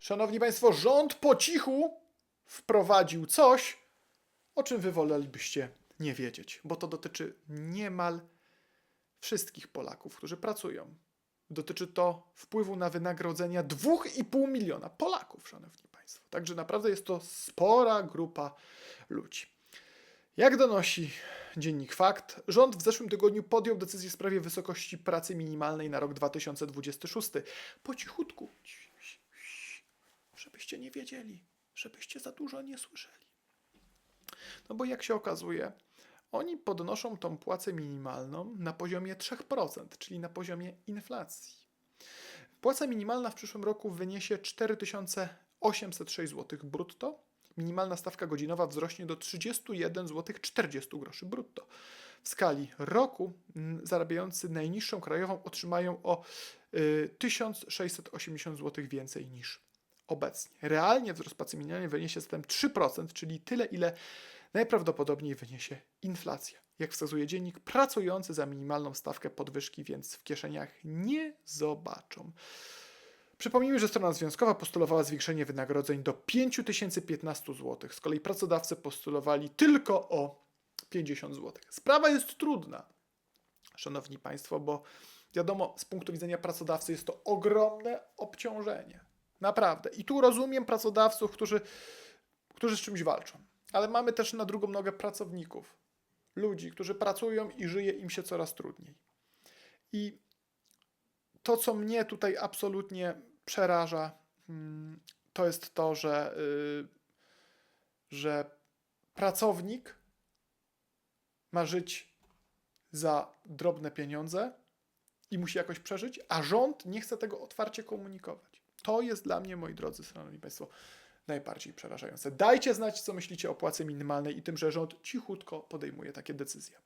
Szanowni Państwo, rząd po cichu wprowadził coś, o czym wy wolelibyście nie wiedzieć, bo to dotyczy niemal wszystkich Polaków, którzy pracują. Dotyczy to wpływu na wynagrodzenia 2,5 miliona Polaków, szanowni państwo. Także naprawdę jest to spora grupa ludzi. Jak donosi dziennik Fakt, rząd w zeszłym tygodniu podjął decyzję w sprawie wysokości pracy minimalnej na rok 2026. Po cichutku, żebyście nie wiedzieli, żebyście za dużo nie słyszeli. No bo jak się okazuje, oni podnoszą tą płacę minimalną na poziomie 3%, czyli na poziomie inflacji. Płaca minimalna w przyszłym roku wyniesie 4806 zł brutto. Minimalna stawka godzinowa wzrośnie do 31 zł 40 groszy brutto. W skali roku mm, zarabiający najniższą krajową otrzymają o y, 1680 zł więcej niż obecnie. Realnie wzrost płacy minimalnej wyniesie zatem 3%, czyli tyle, ile najprawdopodobniej wyniesie inflacja. Jak wskazuje dziennik, pracujący za minimalną stawkę podwyżki więc w kieszeniach nie zobaczą. Przypomnijmy, że strona związkowa postulowała zwiększenie wynagrodzeń do 5015 zł. Z kolei pracodawcy postulowali tylko o 50 zł. Sprawa jest trudna, szanowni państwo, bo wiadomo, z punktu widzenia pracodawcy jest to ogromne obciążenie. Naprawdę. I tu rozumiem pracodawców, którzy, którzy z czymś walczą. Ale mamy też na drugą nogę pracowników, ludzi, którzy pracują i żyje im się coraz trudniej. I to, co mnie tutaj absolutnie przeraża, mm, to jest to, że, y, że pracownik ma żyć za drobne pieniądze i musi jakoś przeżyć, a rząd nie chce tego otwarcie komunikować. To jest dla mnie, moi drodzy, szanowni państwo, najbardziej przerażające. Dajcie znać, co myślicie o płacy minimalnej i tym, że rząd cichutko podejmuje takie decyzje.